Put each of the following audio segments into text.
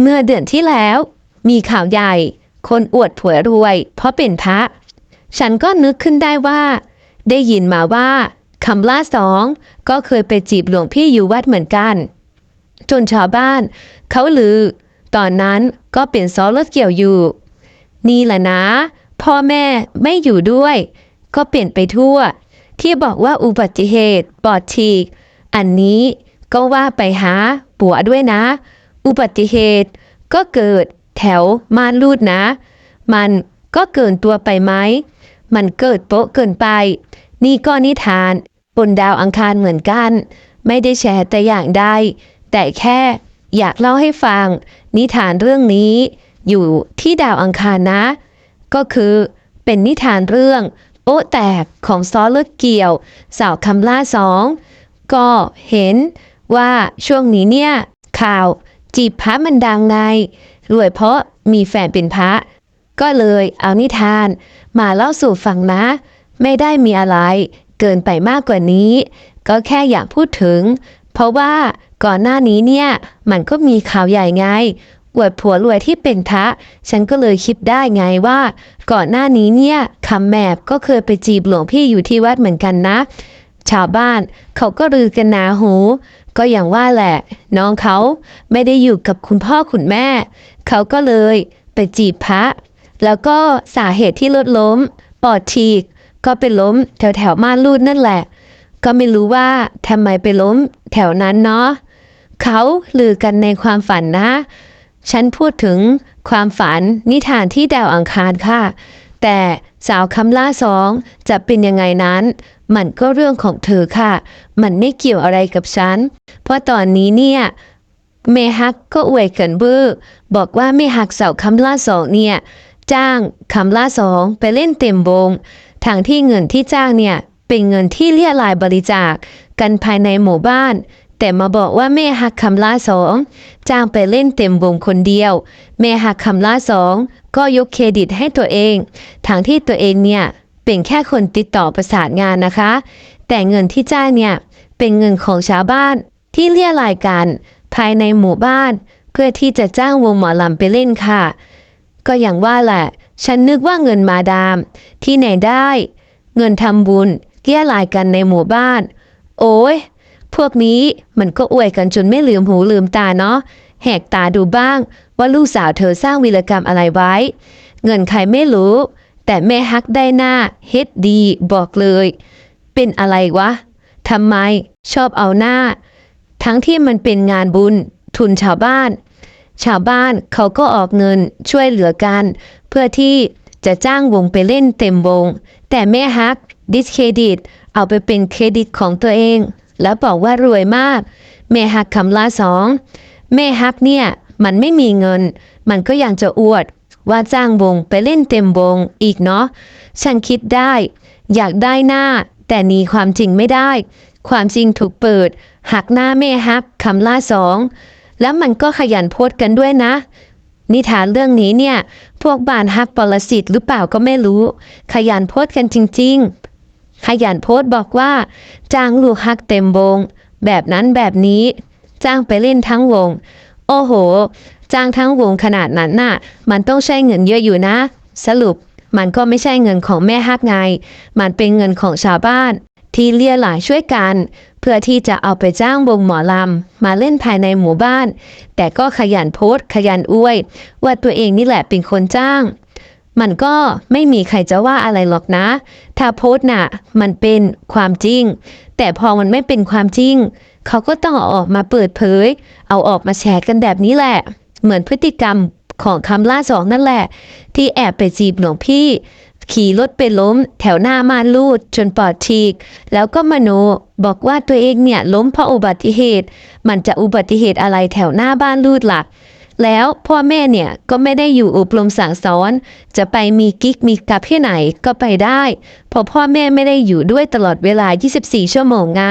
เมื่อเดือนที่แล้ว มีข่าวใหญ่ คนอวดผัวรวย เพราะเป็นพระ ฉันก็นึกขึ้นได้ว่า ได้ยินมาว่าคำล่าสองก็เคยไปจีบหลวงพี่อยู่วัดเหมือนกัน จนชาวบ้าน เขาลือ ตอนนั้นก็เป็นซอรถเกี่ยวอยู่ นี่แหละนะ พ่อแม่ไม่อยู่ด้วย ก็เปลี่ยนไปทั่ว ที่บอกว่าอุบัติเหตุปอดฉีก อันนี้ก็ว่าไปหาปัวด้วยนะ อุบัติเหตุ ก็เกิดแถวม่านรูดนะ มันก็เกินตัวไปไหม มันเกิดโป๊ะเกินไป นี่ก็นิทาน บนดาวอังคารเหมือนกัน ไม่ได้แชร์แต่อย่างใดแต่แค่อยากเล่าให้ฟัง นิทานเรื่องนี้อยู่ที่ดาวอังคารนะ ก็คือเป็นนิทานเรื่องโอ้แตกของซอเลือดเกี่ยว สาวคำล่าสอง ก็เห็นว่าช่วงนี้เนี่ยข่าว จีบพระมันดังไงรวยเพราะมีแฟนเป็นพระ ก็เลยเอานิทาน มาเล่าสู่ฟังนะ ไม่ได้มีอะไร เกินไปมากกว่านี้ ก็แค่อยากพูดถึง เพราะว่าก่อนหน้านี้เนี่ย มันก็มีข่าวใหญ่ไงอวดผัวรวยที่เป็นพระ ฉันก็เลยคิดได้ไงว่า ก่อนหน้านี้เนี่ยคำแมบก็เคยไปจีบหลวงพี่อยู่ที่วัดเหมือนกันนะ ชาวบ้านเขาก็ลือกันนาหู ก็อย่างว่าแหละ น้องเขาไม่ได้อยู่กับคุณพ่อคุณแม่ เขาก็เลยไปจีบพระ แล้วก็สาเหตุที่รถล้ม ปอดฉีก ก็ไปล้มแถวแถวม่านรูดนั่นแหละ ก็ไม่รู้ว่าทำไมไปล้มแถวนั้นเนาะเขาลือกันในความฝันนะ ฉันพูดถึงความฝันนิทานที่ดาวอังคารค่ะ แต่สาวคำล่าสองจะเป็นยังไงนั้น มันก็เรื่องของเธอค่ะ มันไม่เกี่ยวอะไรกับฉัน เพราะตอนนี้เนี่ยเมฮักก็อวยเกินเบอร์บอกว่าเมฮักสาวคำล่าสองเนี่ยจ้างคำล่าสองไปเล่นเต็มวงทางที่เงินที่จ้างเนี่ยเป็นเงินที่เรียรายบริจาคกันภายในหมู่บ้าน แต่มาบอกว่าแม่ฮักคำล่าสองจ้างไปเล่นเต็มวงคนเดียวแม่ฮักคำล่าสองก็ยกเครดิตให้ตัวเองทางที่ตัวเองเนี่ย เป็นแค่คนติดต่อประสานงานนะคะ แต่เงินที่จ้างเนี่ยเป็นเงินของชาวบ้านที่เรียรายกันภายในหมู่บ้าน เพื่อที่จะจ้างวงหมอลำไปเล่นค่ะ ก็อย่างว่าแหละ ฉันนึกว่าเงินมาดาม ที่ไหนได้ เงินทำบุญเกี้ยรายกันในหมู่บ้าน โอ้ยพวกนี้มันก็อวยกันจนไม่ลืมหูลืมตาเนาะแหกตาดูบ้างว่าลูกสาวเธอสร้างวีรกรรมอะไรไว้ เงินใครไม่รู้ แต่แม่ฮักได้หน้าเฮ็ดดีบอกเลย เป็นอะไรวะทำไมชอบเอาหน้า ทั้งที่มันเป็นงานบุญทุนชาวบ้าน ชาวบ้านเขาก็ออกเงินช่วยเหลือกัน เพื่อที่จะจ้างวงไปเล่นเต็มวง แต่แม่ฮักดิสเครดิต เอาไปเป็นเครดิตของตัวเอง แล้วบอกว่ารวยมาก แม่ฮักคำลาสองแม่ฮักเนี่ยมันไม่มีเงิน มันก็ยังจะอวด ว่าจ้างวงไปเล่นเต็มวงอีกเนาะ ฉันคิดได้ อยากได้หน้า แต่นีความจริงไม่ได้ ความจริงถูกเปิด หักหน้าแม่ฮักคำล่าสอง แล้วมันก็ขยันโพสกันด้วยนะ นิทานเรื่องนี้เนี่ย พวกบานฮักปรสิตหรือเปล่าก็ไม่รู้ ขยันโพสกันจริง ๆ ขยันโพสบอกว่าจ้างลูกฮักเต็มวง แบบนั้นแบบนี้ จ้างไปเล่นทั้งวง โอ้โห จ้างทั้งวงขนาดนั้นน่ะ มันต้องใช้เงินเยอะอยู่นะ สรุป มันก็ไม่ใช่เงินของแม่ฮักไง มันเป็นเงินของชาวบ้าน ที่เลี่ยหลายช่วยกัน เพื่อที่จะเอาไปจ้างวงหมอลำ มาเล่นภายในหมู่บ้าน แต่ก็ขยันโพสขยันอวย ว่าตัวเองนี่แหละเป็นคนจ้าง มันก็ไม่มีใครจะว่าอะไรหรอกนะ ถ้าโพสน่ะ มันเป็นความจริง แต่พอมันไม่เป็นความจริง เขาก็ต้องออกมาเปิดเผย เอาออกมาแชร์กันแบบนี้แหละ เหมือนพฤติกรรมของคำล่าสองนั่นแหละ ที่แอบไปจีบหลวงพี่ ขี่รถไปล้มแถวหน้ามานรูดจนปอดฉีก แล้วก็มโนบอกว่าตัวเองเนี่ยล้มเพราะอุบัติเหตุ มันจะอุบัติเหตุอะไรแถวหน้าบ้านรูดหลักแล้วพ่อแม่เนี่ยก็ไม่ได้อยู่อบรมสั่งสอน จะไปมีกิ๊กมีกับที่ไหนก็ไปได้เพราะพ่อแม่ไม่ได้อยู่ด้วยตลอดเวลา 24 ชั่วโมงไง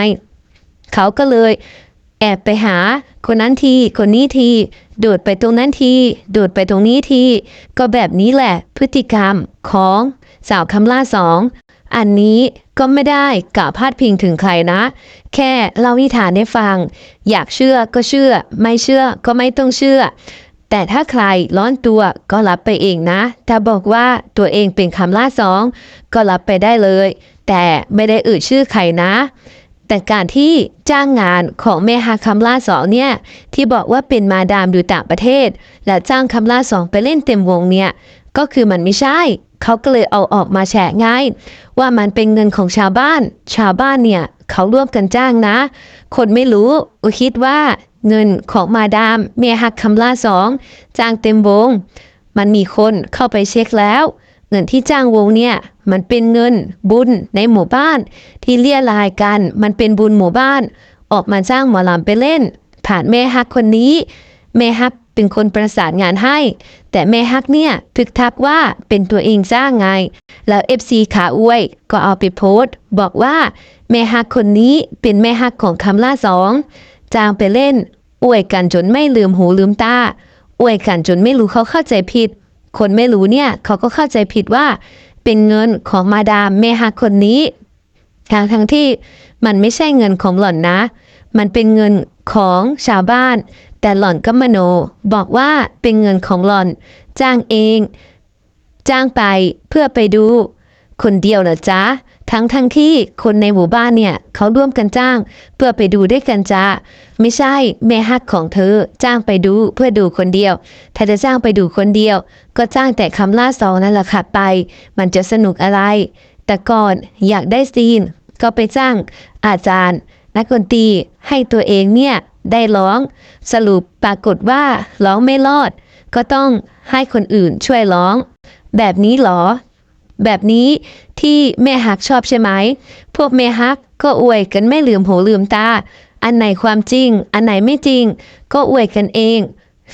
เขาก็เลย แอบไปหา คนนั้นที คนนี้ที โดดไปตรงนั้นทีโดดไปตรงนี้ทีก็แบบนี้แหละ พฤติกรรมของสาวคำล่าสองอันนี้ก็ไม่ได้กล่าวพาดพิงถึงใครนะ แค่เล่านิทานให้ฟัง อยากเชื่อก็เชื่อ ไม่เชื่อก็ไม่ต้องเชื่อ แต่ถ้าใครร้อนตัวก็รับไปเองนะถ้าบอกว่าตัวเองเป็นคำล่าสองก็รับไปได้เลย แต่ไม่ได้เอ่ยชื่อใครนะ แต่การที่จ้างงานของแม่ฮักคำล่าสองเนี่ยที่บอกว่าเป็นมาดามอยู่ต่างประเทศ และจ้างคำล่าสองไปเล่นเต็มวงเนี่ยก็คือมันไม่ใช่ เขาก็เลยเอาออกมาแฉง่าย ว่ามันเป็นเงินของชาวบ้าน ชาวบ้านเนี่ยเขาร่วมกันจ้างนะ คนไม่รู้คิดว่าเงินของมาดามเมียฮักคำล่าสองจ้างเต็มวง มันมีคนเข้าไปเช็คแล้ว เงินที่จ้างวงเนี่ย มันเป็นเงินบุญในหมู่บ้าน ที่เลี่ยรายกัน มันเป็นบุญหมู่บ้าน ออกมาจ้างหมอลำไปเล่น ผ่านแม่ฮักคนนี้ แม่ฮักเป็นคนประสานงานให้ แต่แม่ฮักเนี่ยทึกทักว่าเป็นตัวเองจ้างไง แล้วเอฟซีขาอวย ก็เอาไปโพสต์ บอกว่า แม่ฮักคนนี้เป็นแม่ฮักของคำล่าสองจ้างไปเล่น อวยกันจนไม่ลืมหูลืมตาอวยกันจนไม่รู้เขาเข้าใจผิด คนไม่รู้เนี่ยเขาก็เข้าใจผิดว่า เป็นเงินของมาดามเมฮาคนนี้ ทางทั้งที่มันไม่ใช่เงินของหล่อนนะ มันเป็นเงินของชาวบ้าน แต่หล่อนก็มโน บอกว่าเป็นเงินของหล่อน จ้างเอง จ้างไปเพื่อไปดู คนเดียวเหรอจ๊ะ ทั้งทั้งที่คนในหมู่บ้านเนี่ยเขาร่วมกันจ้าง เพื่อไปดูด้วยกันจ้าไม่ใช่แม่ฮักของเธอจ้างไปดูเพื่อดูคนเดียว ถ้าจะจ้างไปดูคนเดียว ก็จ้างแต่คำล่าสองนั่นแหละค่ะไป มันจะสนุกอะไร แต่ก่อนอยากได้ซีน ก็ไปจ้าง อาจารย์ นักดนตรีให้ตัวเองเนี่ยได้ร้อง สรุปปรากฏว่าร้องไม่รอด ก็ต้องให้คนอื่นช่วยร้อง แบบนี้เหรอ แบบนี้ที่แม่ฮักชอบใช่ไหม พวกแม่ฮักก็อวยกันไม่ลืมหูลืมตา อันไหนความจริง อันไหนไม่จริง ก็อวยกันเอง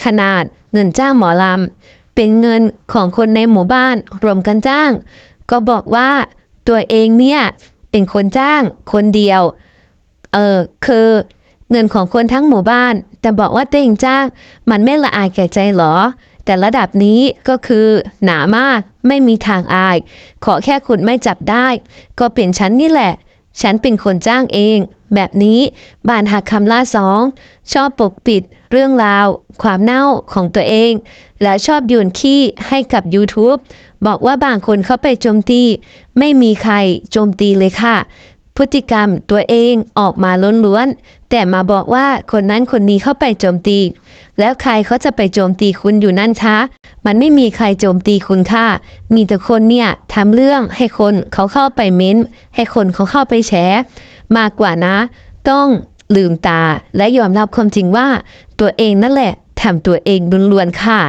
ขนาดเงินจ้างหมอลำ เป็นเงินของคนในหมู่บ้านรวมกันจ้าง ก็บอกว่าตัวเองเนี่ยเป็นคนจ้างคนเดียว เออคือเงินของคนทั้งหมู่บ้าน แต่บอกว่าตัวเองจ้าง มันไม่ละอายแก่ใจหรอ แต่ระดับนี้ก็คือหนามากไม่มีทางอาย ขอแค่คุณไม่จับได้ ก็เป็นฉันนี่แหละ ฉันเป็นคนจ้างเอง แบบนี้บานหักคำล่าสอง ชอบปกปิดเรื่องราว ความเน่าของตัวเอง และชอบโยนขี้ให้กับ YouTube บอกว่าบางคนเข้าไปโจมตี ไม่มีใครโจมตีเลยค่ะ พฤติกรรมตัวเองออกมาล้นหลวน แต่มาบอกว่าคนนั้นคนนี้เข้าไปโจมตี แล้วใครเขาจะไปโจมตีคุณอยู่นั่นคะมันไม่มีใครโจมตีคุณค่ะ มีแต่คนเนี่ยทำเรื่องให้คนเขาเข้าไปเม้น ให้คนเขาเข้าไปแฉมากกว่านะ ต้องลืมตาและยอมรับความจริงว่า ตัวเองนั่นแหละทำตัวเองล้วนๆค่ะ